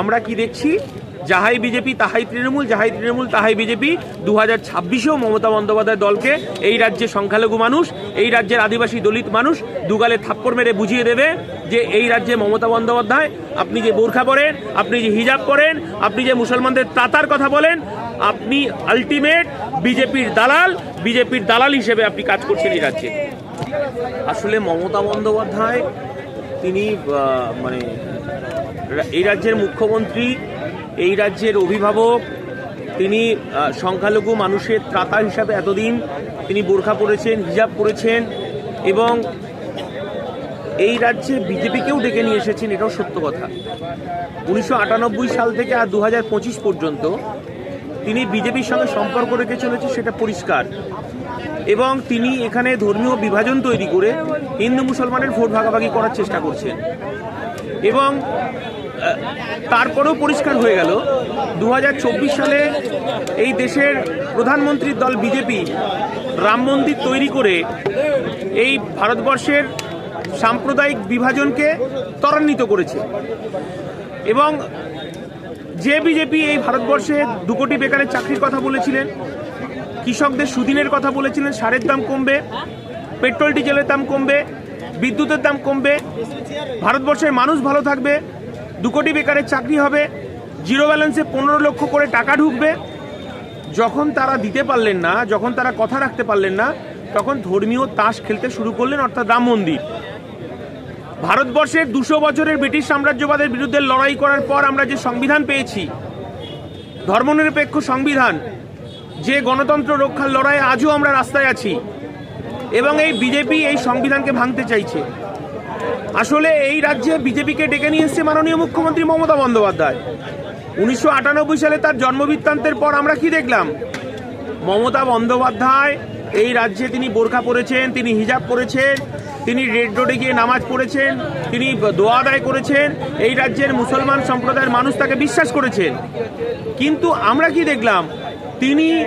আমরা কি দেখছি? যাহাই বিজেপি, তাহাই তৃণমূল, যাহাই তৃণমূল, তাহাই বিজেপি। দু হাজার ছাব্বিশেও মমতা বন্দ্যোপাধ্যায় দলকে এই রাজ্যে সংখ্যালঘু মানুষ, এই রাজ্যের আদিবাসী দলিত মানুষ দুগালে থাপ্পড় মেরে বুঝিয়ে দেবে যে এই রাজ্যে মমতা বন্দ্যোপাধ্যায়, আপনি যে বোরখা পরেন, আপনি যে হিজাব পরেন, আপনি যে মুসলমানদের তাতার কথা বলেন, আপনি আলটিমেট বিজেপির দালাল বিজেপির দালাল হিসেবে আপনি কাজ করছেন এই রাজ্যে। আসলে মমতা বন্দ্যোপাধ্যায়, তিনি মানে এই রাজ্যের মুখ্যমন্ত্রী, এই রাজ্যের অভিভাবক, তিনি সংখ্যালঘু মানুষের ত্রাতা হিসাবে এতদিন তিনি বোরখা পরেছেন, হিজাব পরেছেন এবং এই রাজ্যে বিজেপিকেও ডেকে নিয়ে এসেছেন, এটাও সত্য কথা। উনিশশো আটানব্বই সাল থেকে আর দু হাজার পঁচিশ পর্যন্ত তিনি বিজেপির সঙ্গে সম্পর্ক রেখে চলেছে, সেটা পরিষ্কার। এবং তিনি এখানে ধর্মীয় বিভাজন তৈরি করে হিন্দু মুসলমানের ভোট ভাগাভাগি করার চেষ্টা করছেন। এবং তারপরেও পরিষ্কার হয়ে গেল। দু হাজার চব্বিশ সালে এই দেশের প্রধানমন্ত্রীর দল বিজেপি রাম মন্দির তৈরি করে এই ভারতবর্ষের সাম্প্রদায়িক বিভাজনকে ত্বরান্বিত করেছে। এবং যে বিজেপি এই ভারতবর্ষে দু কোটি বেকারের চাকরির কথা বলেছিলেন, কৃষকদের সুদিনের কথা বলেছিলেন, সারের দাম কমবে, পেট্রোল, ডিজেলের দাম কমবে, বিদ্যুতের দাম কমবে, ভারতবর্ষের মানুষ ভালো থাকবে দু কোটি বেকারের চাকরি হবে, জিরো ব্যালেন্সে পনেরো লক্ষ করে টাকা ঢুকবে। যখন তারা দিতে পারলেন না, যখন তারা কথা রাখতে পারলেন না, তখন ধর্মীয় তাস খেলতে শুরু করলেন অর্থাৎ রাম মন্দির। ভারতবর্ষের দুশো বছরের ব্রিটিশ সাম্রাজ্যবাদের বিরুদ্ধে লড়াই করার পর আমরা যে সংবিধান পেয়েছি, ধর্মনিরপেক্ষ সংবিধান, যে গণতন্ত্র রক্ষার লড়াইয়ে আজও আমরা রাস্তায় আছি, এবং এই বিজেপি এই সংবিধানকে ভাঙতে চাইছে। আসলে এই রাজ্যে বিজেপিকে ডেকে নিয়ে এসছে মাননীয় মুখ্যমন্ত্রী মমতা বন্দ্যোপাধ্যায়। উনিশশো আটানব্বই সালে তার জন্মবৃত্তান্তের পর আমরা কি দেখলাম? মমতা বন্দ্যোপাধ্যায়, এই রাজ্যে তিনি বোরখা পরেছেন, তিনি হিজাব পরেছেন, তিনি রেড রোডে গিয়ে নামাজ পড়েছেন, তিনি দোয়া আদায় করেছেন, এই রাজ্যের মুসলমান সম্প্রদায়ের মানুষ তাকে বিশ্বাস করেছেন। কিন্তু আমরা কি দেখলাম? তিনি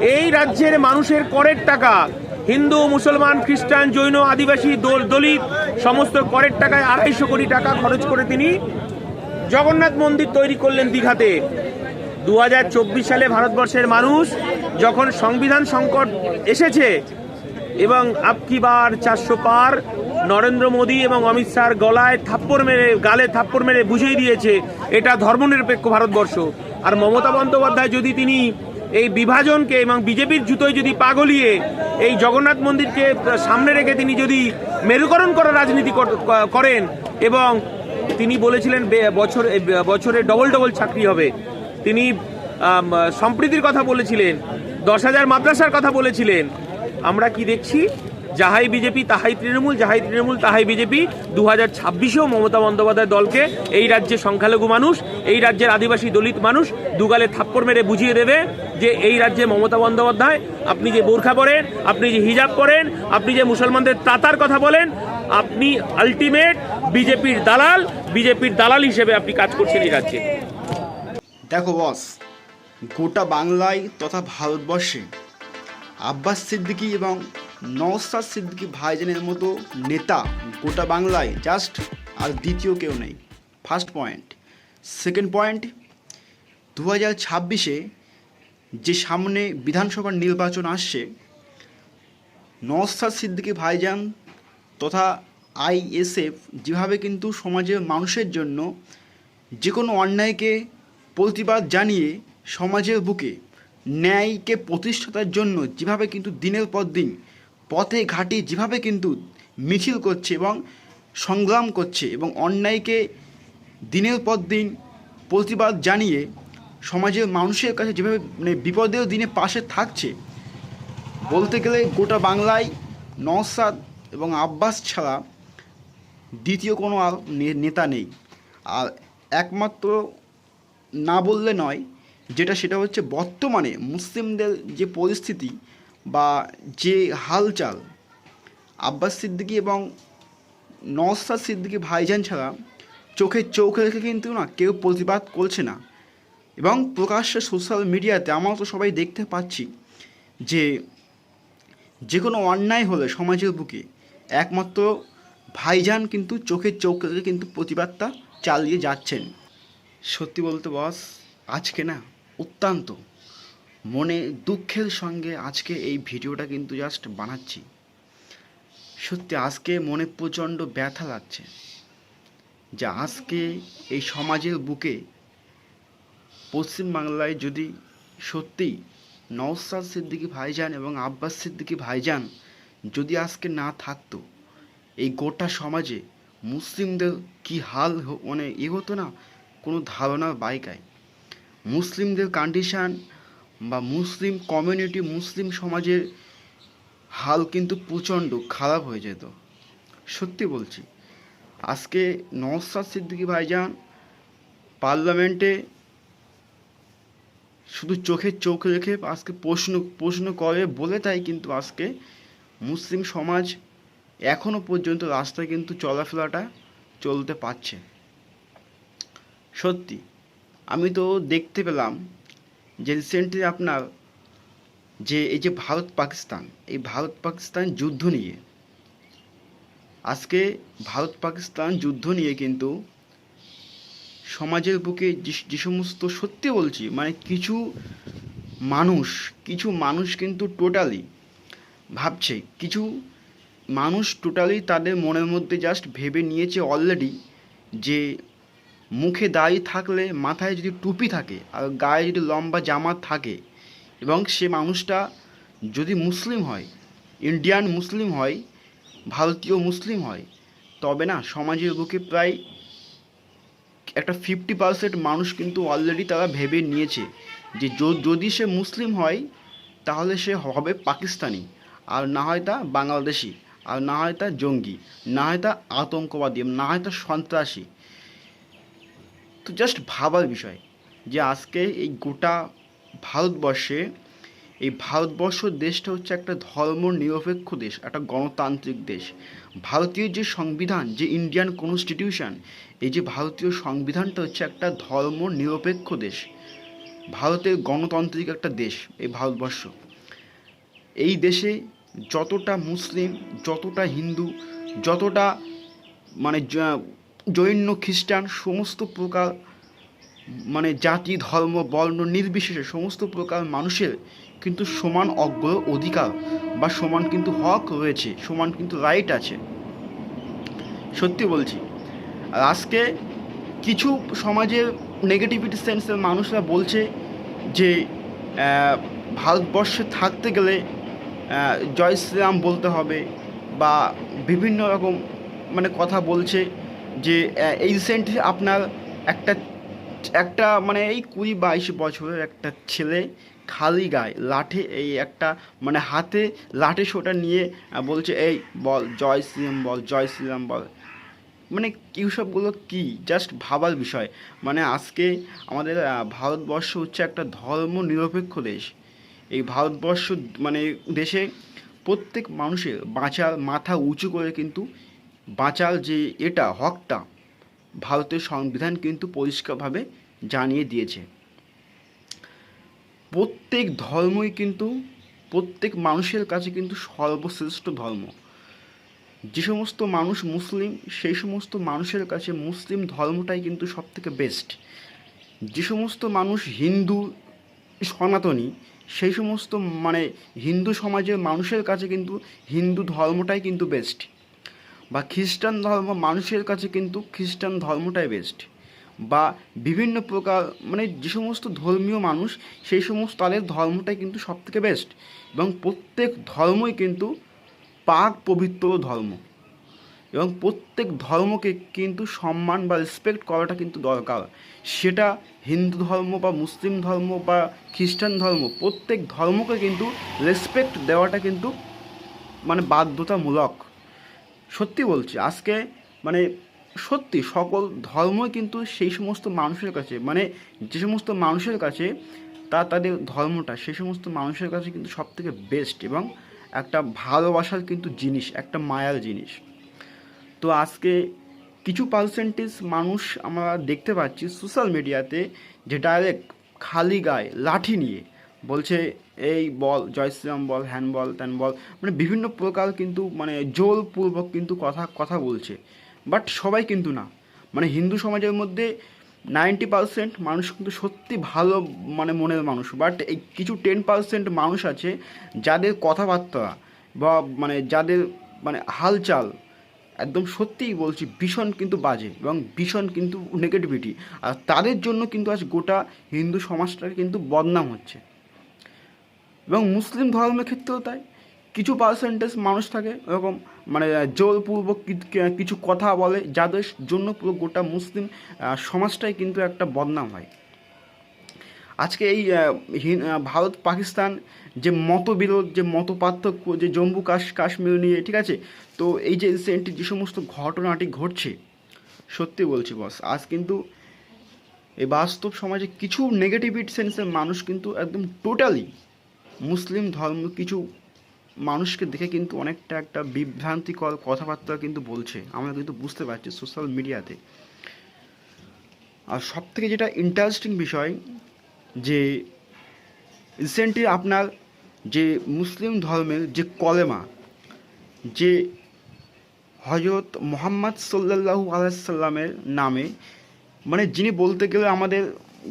এই রাজ্যের মানুষের করের টাকা, হিন্দু, মুসলমান, খ্রিস্টান, জৈন, আদিবাসী, দল- দলিত সমস্ত করের টাকায় আড়াইশো কোটি টাকা খরচ করে তিনি জগন্নাথ মন্দির তৈরি করলেন দীঘাতে। দু সালে ভারতবর্ষের মানুষ যখন সংবিধান সংকট এসেছে এবং আপকি বার চারশো পার নরেন্দ্র মোদী এবং অমিত শাহর গলায় থাপ্পড় মেরে, গালে থাপ্পড় মেরে বুঝিয়ে দিয়েছে, এটা ধর্মনিরপেক্ষ ভারতবর্ষ। আর মমতা বন্দ্যোপাধ্যায় যদি তিনি এই বিভাজনকে এবং বিজেপির জুতোয় যদি পাগলিয়ে এই জগন্নাথ মন্দিরকে সামনে রেখে তিনি যদি মেরুকরণ করার রাজনীতি করেন এবং তিনি বলেছিলেন বছর বছরে ডবল ডবল চাকরি হবে। তিনি সম্প্রীতির কথা বলেছিলেন, দশ হাজার মাদ্রাসার কথা বলেছিলেন। আমরা কি দেখছি? যাহাই বিজেপি, তাহাই তৃণমূল, যাহাই তৃণমূল, তাহাই বিজেপি। দু হাজার ছাব্বিশেও মমতা বন্দ্যোপাধ্যায় দলকে এই রাজ্যে সংখ্যালঘু মানুষ, এই রাজ্যের আদিবাসী দলিত মানুষ দুগালে থাপ্পড় মেরে বুঝিয়ে দেবে যে এই রাজ্যে মমতা বন্দ্যোপাধ্যায়, আপনি যে বোরখা পরেন, আপনি যে হিজাব পরেন, আপনি যে মুসলমানদের তাতার কথা বলেন, আপনি আলটিমেট বিজেপির দালাল বিজেপির দালাল হিসেবে আপনি কাজ করছেন এই রাজ্যে। দেখো বস, গোটা বাংলায় তথা ভারতবর্ষে আব্বাস সিদ্দিকী এবং নওসাদ সিদ্দিকী ভাইজানের মতো নেতা গোটা বাংলায় জাস্ট আর দ্বিতীয় কেউ নেই। ফার্স্ট পয়েন্ট সেকেন্ড পয়েন্ট দু হাজার ছাব্বিশে যে সামনে বিধানসভার নির্বাচন আসছে নওসাদ সিদ্দিকী ভাইজান তথা আইএসএফ যেভাবে কিন্তু সমাজের মানুষের জন্য যে কোনো অন্যায়কে প্রতিবাদ জানিয়ে সমাজের বুকে ন্যায়কে প্রতিষ্ঠাতার জন্য যেভাবে কিন্তু দিনের পর দিন পথে ঘাটে যেভাবে কিন্তু মিছিল করছে এবং সংগ্রাম করছে এবং অন্যায়কে দিনের পর দিন প্রতিবাদ জানিয়ে সমাজের মানুষের কাছে যেভাবে মানে বিপদেও দিনে পাশে থাকছে, বলতে গেলে গোটা বাংলায় নওসাদ এবং আব্বাস ছাড়া দ্বিতীয় কোনো আর নেতা নেই। আর একমাত্র না বললে নয়, যেটা সেটা হচ্ছে বর্তমানে মুসলিমদের যে পরিস্থিতি বা যে হালচাল আব্বাস সিদ্দিকি এবং নওসাদ সিদ্দিকী ভাইজান ছাড়া চোখে চোখ রেখে কিন্তু না কেউ প্রতিবাদ করছে না। এবং প্রকাশ্যে সোশ্যাল মিডিয়াতে আমরা তো সবাই দেখতে পাচ্ছি যে যে কোনো অন্যায় হলে সমাজের বুকে একমাত্র ভাইজান কিন্তু চোখে চোখ রেখে কিন্তু প্রতিবাদটা চালিয়ে যাচ্ছেন। সত্যি বলতে বস আজকে না অত্যন্ত মনে দুঃখের সঙ্গে আজকে এই ভিডিওটা কিন্তু জাস্ট বানাচ্ছি। সত্যি, আজকে মনে প্রচণ্ড ব্যথা লাগছে যে আজকে এই সমাজের বুকে পশ্চিমবাংলায় যদি সত্যিই নওসাদ সিদ্দিকী ভাইজান এবং আব্বাস সিদ্দিকী ভাইজান যদি আজকে না থাকতো, এই গোটা সমাজে মুসলিমদের কি হাল মানে এ হতো না? কোনো ধারণার বাইকায়। মুসলিমদের কন্ডিশান বা মুসলিম কমিউনিটি, মুসলিম সমাজের হাল কিন্তু প্রচণ্ড খারাপ হয়ে যেত। সত্যি বলছি। আজকে নওসাদ সিদ্দিকী ভাইজান পার্লামেন্টে শুধু চোখে চোখ রেখে আজকে প্রশ্ন প্রশ্ন করে বলে তাই কিন্তু আজকে মুসলিম সমাজ এখনও পর্যন্ত রাস্তায় কিন্তু চলাফেরাটা চলতে পারছে। সত্যি, আমি তো দেখতে পেলাম যে রিসেন্টলি আপনার যে, এই যে ভারত পাকিস্তান, এই ভারত পাকিস্তান যুদ্ধ নিয়ে। আজকে ভারত পাকিস্তান যুদ্ধ নিয়ে কিন্তু সমাজের বুকে যে সমস্ত সত্যি বলছি মানে কিছু মানুষ কিছু মানুষ কিন্তু টোটালি ভাবছে, কিছু মানুষ টোটালি তাদের মনের মধ্যে জাস্ট ভেবে নিয়েছে অলরেডি যে মুখে দাড়ি থাকলে, মাথায় যদি টুপি থাকে আর গায়ে যদি লম্বা জামা থাকে এবং সে মানুষটা যদি মুসলিম হয়, ইন্ডিয়ান মুসলিম হয়, ভারতীয় মুসলিম হয়, তবে না সমাজের বুকে প্রায় একটা ফিফটি পার্সেন্ট মানুষ কিন্তু অলরেডি তারা ভেবে নিয়েছে যে, যদি সে মুসলিম হয়, তাহলে সে হবে পাকিস্তানি আর না হয় তা বাংলাদেশি আর না হয় তা জঙ্গি, না হয় তা আতঙ্কবাদী, না হয় তা সন্ত্রাসী। তো জাস্ট ভাবার বিষয় যে আজকে এই গোটা ভারতবর্ষে, এই ভারতবর্ষ দেশটা হচ্ছে একটা ধর্ম নিরপেক্ষ দেশ, একটা গণতান্ত্রিক দেশ। ভারতীয় যে সংবিধান, যে ইন্ডিয়ান কনস্টিটিউশন এই যে ভারতীয় সংবিধানটা হচ্ছে একটা ধর্ম নিরপেক্ষ দেশ। ভারতের গণতান্ত্রিক একটা দেশ এই ভারতবর্ষ। এই দেশে যতটা মুসলিম, যতটা হিন্দু, যতটা মানে জৈন, খ্রিস্টান, সমস্ত প্রকার মানে জাতি, ধর্ম, বর্ণ নির্বিশেষে সমস্ত প্রকার মানুষের কিন্তু সমান অগ্র অধিকার বা সমান কিন্তু হক রয়েছে, সমান কিন্তু রাইট আছে। সত্যি বলছি, আর আজকে কিছু সমাজের নেগেটিভিটি সেন্সের মানুষরা বলছে যে ভারতবর্ষে থাকতে গেলে জয় শ্রীরাম বলতে হবে বা বিভিন্ন রকম মানে কথা বলছে। যে রিসেন্টলি আপনার একটা একটা মানে এই কুড়ি বাইশ বছরের একটা ছেলে খালি গায়ে লাঠি, এই একটা মানে হাতে লাঠি শোটা নিয়ে বলছে, এই বল, জয় শ্রীরাম বল, জয় শ্রীরাম বল। মানে সবগুলো কি? জাস্ট ভাবার বিষয়। মানে আজকে আমাদের ভারতবর্ষ হচ্ছে একটা ধর্ম নিরপেক্ষ দেশ। এই ভারতবর্ষ মানে দেশে প্রত্যেক মানুষের বাঁচার মাথা উঁচু করে কিন্তু বাঁচার যে এটা হকটা ভারতের সংবিধান কিন্তু পরিষ্কারভাবে জানিয়ে দিয়েছে। প্রত্যেক ধর্মই কিন্তু, প্রত্যেক মানুষের কাছে কিন্তু সর্বশ্রেষ্ঠ ধর্ম। যে সমস্ত মানুষ মুসলিম, সেই সমস্ত মানুষের কাছে মুসলিম ধর্মটাই কিন্তু সব থেকে বেস্ট যে সমস্ত মানুষ হিন্দু, সনাতনী, সেই সমস্ত মানে হিন্দু সমাজের মানুষের কাছে কিন্তু হিন্দু ধর্মটাই কিন্তু বেস্ট বা খ্রিস্টান ধর্ম মানুষের কাছে কিন্তু খ্রিস্টান ধর্মটাই বেস্ট বা বিভিন্ন প্রকার মানে যে সমস্ত ধর্মীয় মানুষ, সেই সমস্ত তাদের ধর্মটাই কিন্তু সব থেকে বেস্ট এবং প্রত্যেক ধর্মই কিন্তু পাক পবিত্র ধর্ম। এবং প্রত্যেক ধর্মকে কিন্তু সম্মান বা রেসপেক্ট করাটা কিন্তু দরকার। সেটা হিন্দু ধর্ম বা মুসলিম ধর্ম বা খ্রিস্টান ধর্ম, প্রত্যেক ধর্মকে কিন্তু রেসপেক্ট দেওয়াটা কিন্তু মানে বাধ্যতামূলক। সত্যি বলছি, আজকে মানে সত্যি সকল ধর্মই কিন্তু সেই সমস্ত মানুষের কাছে মানে যে সমস্ত মানুষের কাছে তা তাদের ধর্মটা, সেই সমস্ত মানুষের কাছে কিন্তু সব থেকে বেস্ট এবং একটা ভালোবাসার কিন্তু জিনিস, একটা মায়ার জিনিস। তো আজকে কিছু পার্সেন্টেজ মানুষ আমরা দেখতে পাচ্ছি সোশ্যাল মিডিয়াতে যে ডাইরেক্ট খালি গায়ে লাঠি নিয়ে বলছে, এই বল জয় শ্রীরাম বল হ্যান বল ত্যান বল মানে বিভিন্ন প্রকার কিন্তু মানে জোরপূর্বক কিন্তু কথা কথা বলছে। বাট সবাই কিন্তু না। মানে হিন্দু সমাজের মধ্যে নাইনটি পার্সেন্ট মানুষ কিন্তু সত্যি ভালো মানে মনের মানুষ। বাট এই কিছু টেন পার্সেন্ট মানুষ আছে, যাদের কথাবার্তা বা মানে যাদের মানে হালচাল একদম সত্যিই বলছি, ভীষণ কিন্তু বাজে এবং ভীষণ কিন্তু নেগেটিভিটি আর তাদের জন্য কিন্তু আজ গোটা হিন্দু সমাজটা কিন্তু বদনাম হচ্ছে। এবং মুসলিম ধর্মের ক্ষেত্রেও তাই। কিছু পার্সেন্টেজ মানুষ থাকে, এরকম মানে জোরপূর্বক কিছু কথা বলে, যাদের জন্য পুরো গোটা মুসলিম সমাজটাই কিন্তু একটা বদনাম হয়। আজকে এই ভারত, পাকিস্তান যে মতবিরোধ, যে মত পার্থক্য যে জম্মু কাশ, কাশ্মীর নিয়ে, ঠিক আছে? তো এই যে রিসেন্ট যে সমস্ত ঘটনাটি ঘটছে, সত্যি বলছি বস আজ কিন্তু এই বাস্তব সমাজে কিছু নেগেটিভিটি সেন্সের মানুষ কিন্তু একদম টোটালি মুসলিম ধর্ম কিছু মানুষকে দেখে কিন্তু অনেকটা একটা বিভ্রান্তিকর কথাবার্তা কিন্তু বলছে। আমরা কিন্তু বুঝতে পারছি সোশ্যাল মিডিয়াতে আর সব থেকে যেটা ইন্টারেস্টিং বিষয়, যে রিসেন্টলি আপনার যে মুসলিম ধর্মের যে কলেমা, যে হজরত মোহাম্মদ সাল্লাল্লাহু আলাইসাল্লামের নামে মানে যিনি বলতে গেলে আমাদের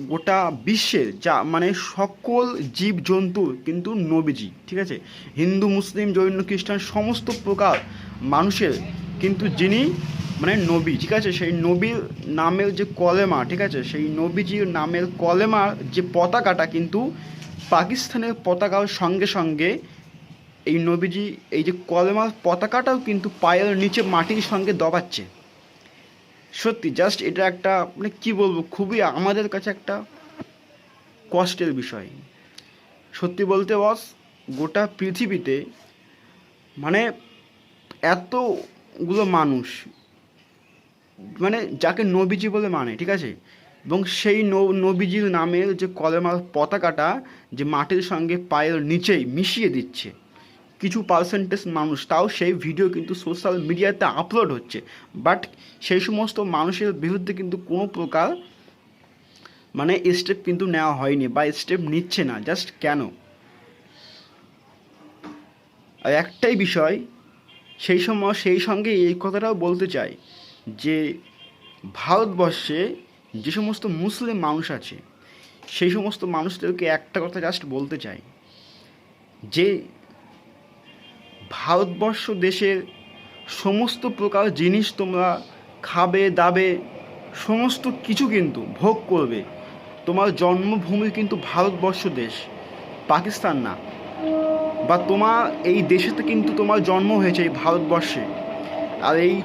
গোটা বিশ্বের যা মানে সকল জীব জন্তু কিন্তু নবীজি, ঠিক আছে? হিন্দু, মুসলিম, জৈন, খ্রিস্টান, সমস্ত প্রকার মানুষের কিন্তু যিনি মানে নবী, ঠিক আছে? সেই নবীর নামের যে কলেমা, ঠিক আছে? সেই নবীজির নামের কলেমার যে পতাকাটা কিন্তু পাকিস্তানের পতাকার সঙ্গে সঙ্গে এই নবীজি, এই যে কলেমার পতাকাটাও কিন্তু পায়ের নিচে মাটির সঙ্গে দবাচ্ছে। সত্যি জাস্ট এটা একটা মানে কি বলব, খুবই আমাদের কাছে একটা কষ্টের বিষয়। সত্যি বলতে বস গোটা পৃথিবীতে মানে এতগুলো মানুষ মানে যাকে নবীজি বলে মানে ঠিক আছে? এবং সেই নবীজির নামের যে কলেমার পতাকাটা, যে মাটির সঙ্গে পায়ের নিচেই মিশিয়ে দিচ্ছে। কিছু পার্সেন্টেজ মানুষ, তাও সেই ভিডিও কিন্তু সোশ্যাল মিডিয়াতে আপলোড হচ্ছে। বাট সেই সমস্ত মানুষের বিরুদ্ধে কিন্তু কোনো প্রকার মানে স্টেপ কিন্তু নেওয়া হয়নি বা স্টেপ নিচ্ছে না। জাস্ট কেন? আর একটাই বিষয়, সেই সময়, সেই সঙ্গে এই কথাটাও বলতে চাই যে, ভারতবর্ষে যে সমস্ত মুসলিম মানুষ আছে, সেই সমস্ত মানুষদেরকে একটা কথা জাস্ট বলতে চাই যে ভারতবর্ষ দেশের সমস্ত প্রকার জিনিস তোমরা খাবে, দাবে, সমস্ত কিছু কিন্তু ভোগ করবে। তোমার জন্মভূমি কিন্তু ভারতবর্ষ দেশ, পাকিস্তান না। বা তোমার এই দেশেতে কিন্তু তোমার জন্ম হয়েছে এই ভারতবর্ষে। আর এই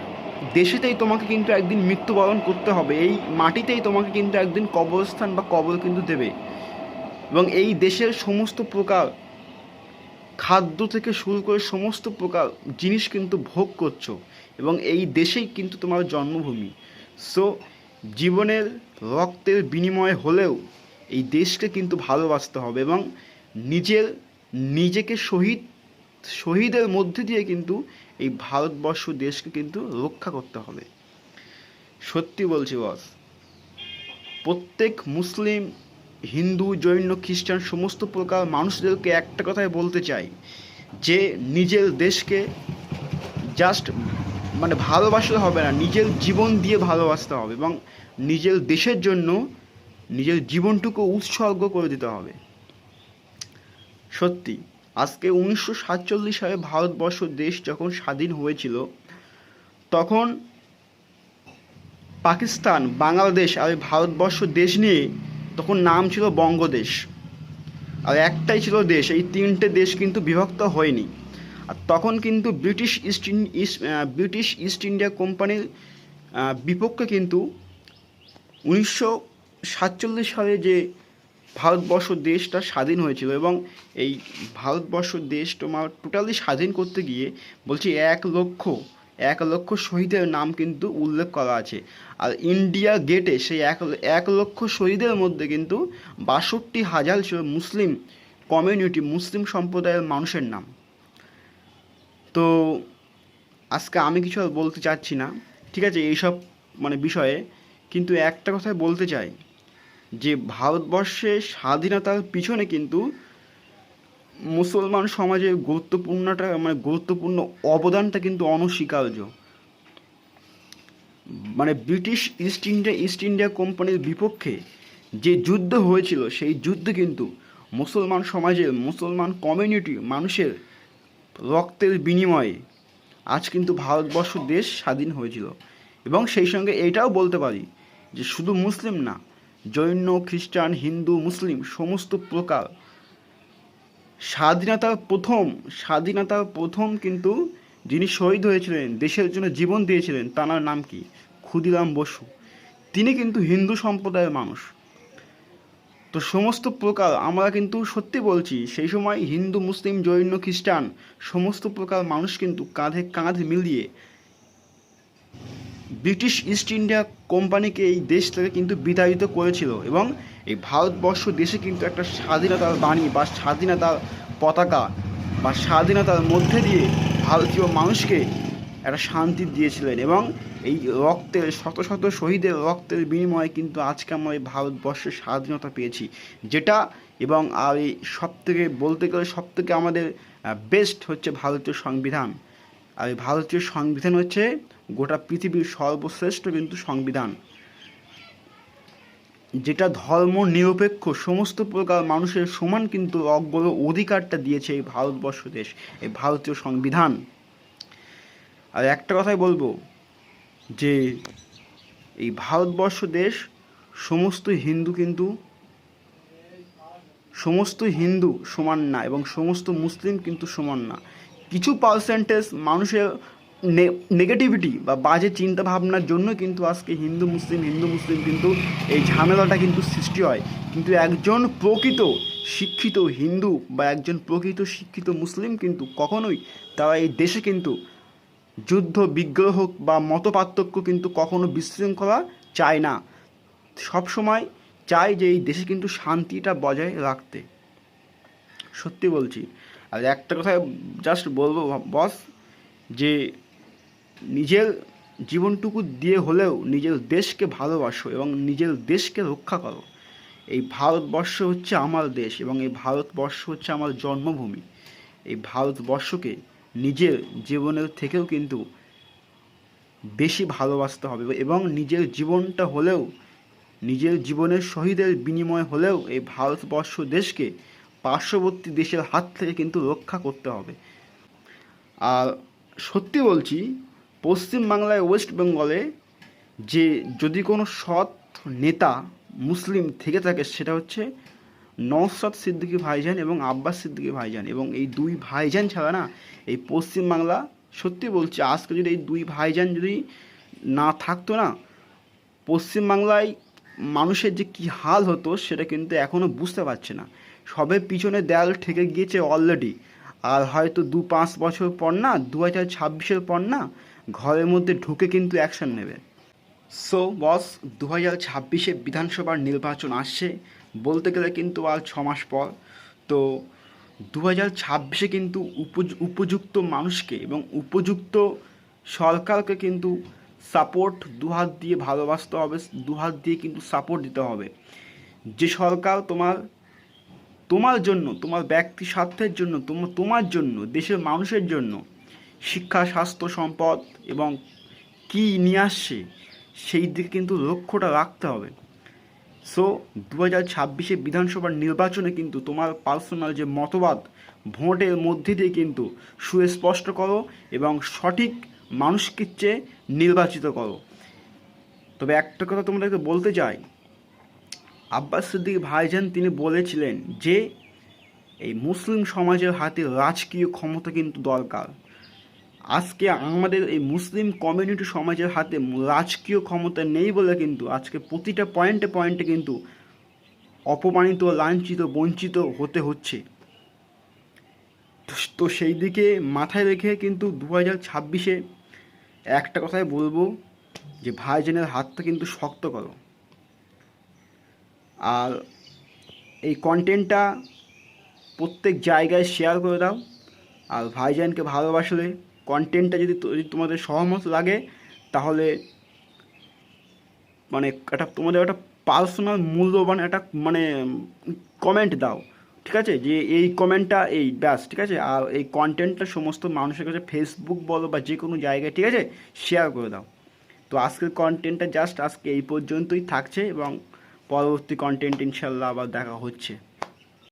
দেশেতেই তোমাকে কিন্তু একদিন মৃত্যুবরণ করতে হবে। এই মাটিতেই তোমাকে কিন্তু একদিন কবরস্থান বা কবর কিন্তু দেবে। এবং এই দেশের সমস্ত প্রকার খাদ্য থেকে শুরু করে সমস্ত প্রকার জিনিস কিন্তু ভোগ করছ এবং এই দেশেই কিন্তু তোমার জন্মভূমি। সো জীবনের রক্তের বিনিময় হলেও এই দেশকে কিন্তু ভালোবাসতে হবে এবং নিজের, নিজেকে শহীদ, শহীদের মধ্যে দিয়ে কিন্তু এই ভারতবর্ষ দেশকে কিন্তু রক্ষা করতে হবে। সত্যি বলছি বস প্রত্যেক মুসলিম হিন্দু, জৈন, খ্রিস্টান সমস্ত প্রকার মানুষদেরকে একটা কথাই বলতে চাই, যে নিজের দেশকে জাস্ট মানে ভালোবাসতে হবে না, নিজের জীবন দিয়ে ভালোবাসতে হবে এবং নিজের দেশের জন্য নিজের জীবনটুকু উৎসর্গ করে দিতে হবে। সত্যি, আজকে উনিশশো সাতচল্লিশ সালে ভারতবর্ষ দেশ যখন স্বাধীন হয়েছিল, তখন পাকিস্তান, বাংলাদেশ আর ভারতবর্ষ দেশ নিয়ে তখন নাম ছিল বঙ্গদেশ। আর একটাই ছিল দেশ, এই তিনটে দেশ কিন্তু বিভক্ত হয়নি। আর তখন কিন্তু British east east British east India কোম্পানির বিপক্ষে কিন্তু উনিশশো সাতচল্লিশ সালে যে ভারতবর্ষ দেশটা স্বাধীন হয়েছিল এবং এই ভারতবর্ষ দেশ তোমার টোটালি স্বাধীন করতে গিয়ে বলছি এক লক্ষ এক লক্ষ শহীদের নাম কিন্তু উল্লেখ করা আছে। আর ইন্ডিয়া গেটে সেই এক এক লক্ষ শহীদের মধ্যে কিন্তু বাষট্টি হাজার মুসলিম কমিউনিটি, মুসলিম সম্প্রদায়ের মানুষের নাম। তো আজকে আমি কিছু আর বলতে চাচ্ছি না, ঠিক আছে, এইসব মানে বিষয়ে। কিন্তু একটা কথাই বলতে চাই, যে ভারতবর্ষের স্বাধীনতার পিছনে কিন্তু মুসলমান সমাজের গুরুত্বপূর্ণটা মানে গুরুত্বপূর্ণ অবদানটা কিন্তু অনস্বীকার্য। মানে British east India east India কোম্পানির বিপক্ষে যে যুদ্ধ হয়েছিল, সেই যুদ্ধ কিন্তু মুসলমান সমাজের, মুসলমান কমিউনিটি মানুষের রক্তের বিনিময়ে আজ কিন্তু ভারতবর্ষ দেশ স্বাধীন হয়েছিল। এবং সেই সঙ্গে এটাও বলতে পারি যে শুধু মুসলিম না, জৈন, খ্রিস্টান, হিন্দু, মুসলিম, সমস্ত প্রকার স্বাধীনতার প্রথম স্বাধীনতার প্রথম কিন্তু যিনি শহীদ হয়েছিলেন, দেশের জন্য জীবন দিয়েছিলেন, তার নাম কি? ক্ষুদিরাম বসু। তিনি কিন্তু হিন্দু সম্প্রদায়ের মানুষ। তো সমস্ত প্রকার, আমরা কিন্তু সত্যি বলছি, সেই সময় হিন্দু, মুসলিম, জৈন, খ্রিস্টান, সমস্ত প্রকার মানুষ কিন্তু কাঁধে কাঁধ মিলিয়ে ব্রিটিশ ইস্ট ইন্ডিয়া কোম্পানিকে এই দেশ থেকে কিন্তু বিতাড়িত করেছিল এবং এই ভারতবর্ষ দেশে কিন্তু একটা স্বাধীনতার বাণী বা স্বাধীনতার পতাকা বা স্বাধীনতার মধ্যে দিয়ে ভারতীয় মানুষকে একটা শান্তি দিয়েছিলেন এবং এই রক্তের শত শত শহীদের রক্তের বিনিময়ে কিন্তু আজকে আমরা এই ভারতবর্ষের স্বাধীনতা পেয়েছি। যেটা এবং আর এই সব থেকে বলতে গেলে সব থেকে আমাদের বেস্ট হচ্ছে ভারতীয় সংবিধান। আর এই ভারতীয় সংবিধান হচ্ছে গোটা পৃথিবীর সর্বশ্রেষ্ঠ কিন্তু সংবিধান। যেটা ধর্ম নিরপেক্ষ সমস্ত প্রকার মানুষের সমান কিন্তু অগ্র অধিকারটা দিয়েছে এই ভারতবর্ষ দেশ, এই ভারতীয় সংবিধান। আর একটা কথাই বলব, যে এই ভারতবর্ষ দেশ সমস্ত হিন্দু কিন্তু, সমস্ত হিন্দু সমান না এবং সমস্ত মুসলিম কিন্তু সমান না। কিছু পার্সেন্টেজ মানুষের নেগেটিভিটি বা বাজে চিন্তা ভাবনার জন্য কিন্তু আজকে হিন্দু, মুসলিম হিন্দু, মুসলিম কিন্তু এই ঝামেলাটা কিন্তু সৃষ্টি হয়। কিন্তু একজন প্রকৃত শিক্ষিত হিন্দু বা একজন প্রকৃত শিক্ষিত মুসলিম কিন্তু কখনোই তারা এই দেশে কিন্তু যুদ্ধ, বিগ্রহ বা মতপার্থক্য কিন্তু কখনো বিশৃঙ্খলা চায় না। সবসময় চায় যে এই দেশে কিন্তু শান্তিটা বজায় রাখতে। সত্যি বলছি। আর একটা কথা জাস্ট বলব বস যে নিজের জীবনটুকু দিয়ে হলেও নিজের দেশকে ভালোবাসো এবং নিজের দেশকে রক্ষা করো। এই ভারতবর্ষ হচ্ছে আমার দেশ এবং এই ভারতবর্ষ হচ্ছে আমার জন্মভূমি। এই ভারতবর্ষকে নিজের জীবনের থেকেও কিন্তু বেশি ভালোবাসতে হবে এবং নিজের জীবনটা হলেও, নিজের জীবনের শহীদের বিনিময় হলেও এই ভারতবর্ষ দেশকে পার্শ্ববর্তী দেশের হাত থেকে কিন্তু রক্ষা করতে হবে। আর সত্যি বলছি পশ্চিমবাংলায় ওয়েস্ট বেঙ্গলে যে যদি কোনো সৎ নেতা মুসলিম থেকে থাকে, সেটা হচ্ছে নওসাদ সিদ্দিকী ভাইজান এবং আব্বাস সিদ্দিকী ভাইজান। এবং এই দুই ভাইজান ছাড়া না, এই পশ্চিমবাংলা সত্যি বলছি, আজকে যদি এই দুই ভাইজান যদি না থাকতো না, পশ্চিমবাংলায় মানুষের যে কী হাল হতো, সেটা কিন্তু এখনও বুঝতে পারছে না। সবে পিছনে দেয়াল ঠেকে গিয়েছে অলরেডি আর হয়তো দু পাঁচ বছর পর না, দু হাজার ছাব্বিশের পর না ঘরের মধ্যে ঢুকে কিন্তু অ্যাকশন নেবে। সো বস দু হাজার ছাব্বিশে বিধানসভার নির্বাচন আসছে। বলতে গেলে কিন্তু আর ছ মাস পর। তো দু হাজার ছাব্বিশে কিন্তু উপয- উপযুক্ত মানুষকে এবং উপযুক্ত সরকারকে কিন্তু সাপোর্ট দুহাত দিয়ে ভালোবাসতে হবে, দুহাত দিয়ে কিন্তু সাপোর্ট দিতে হবে। যে সরকার তোমার তোমার জন্য, তোমার ব্যক্তি স্বার্থের জন্য, তোমার তোমার জন্য, দেশের মানুষের জন্য শিক্ষা, স্বাস্থ্য, সম্পদ এবং কি নিয়ে আসছে, সেই দিকে কিন্তু লক্ষ্যটা রাখতে হবে। সো দু হাজার ছাব্বিশে বিধানসভার নির্বাচনে কিন্তু তোমার পার্সোনাল যে মতবাদ, ভোটের মধ্যে দিয়ে কিন্তু সুস্পষ্ট করো এবং সঠিক মানুষকে চেয়ে নির্বাচিত করো। তবে একটা কথা তোমাদেরকে বলতে চাই, আব্বাস সিদ্দিক ভাইজান তিনি বলেছিলেন যে, এই মুসলিম সমাজের হাতে রাজকীয় ক্ষমতা কিন্তু দরকার। আজকে আমাদের এই মুসলিম কমিউনিটি সমাজের হাতে রাজকীয় ক্ষমতা নেই বলে কিন্তু আজকে প্রতিটা পয়েন্টে পয়েন্টে কিন্তু অপমানিত, লাঞ্ছিত, বঞ্চিত হতে হচ্ছে। তো- সেই দিকে মাথায় রেখে কিন্তু দু হাজার ছাব্বিশে একটা কথাই বলব যে ভাইজানের হাতটা কিন্তু শক্ত করো। আর এই কন্টেন্টটা প্রত্যেক জায়গায় শেয়ার করে দাও। আর ভাইজানকে ভালোবাসলে কন্টেন্টটা যদি তোমাদের সহমত লাগে, তাহলে মানে একটা তোমাদের একটা পার্সোনাল মূল্যবান একটা মানে কমেন্ট দাও, ঠিক আছে? যে এই কমেন্টটা এই, ব্যাস, ঠিক আছে? আর এই কন্টেন্টটা সমস্ত মানুষের কাছে ফেসবুক বলো বা যে কোনো জায়গায়, ঠিক আছে? শেয়ার করে দাও। তো আজকের কন্টেন্টটা জাস্ট আজকে এই পর্যন্তই থাকছে এবং পরবর্তী কন্টেন্ট ইনশাল্লাহ আবার দেখা হচ্ছে।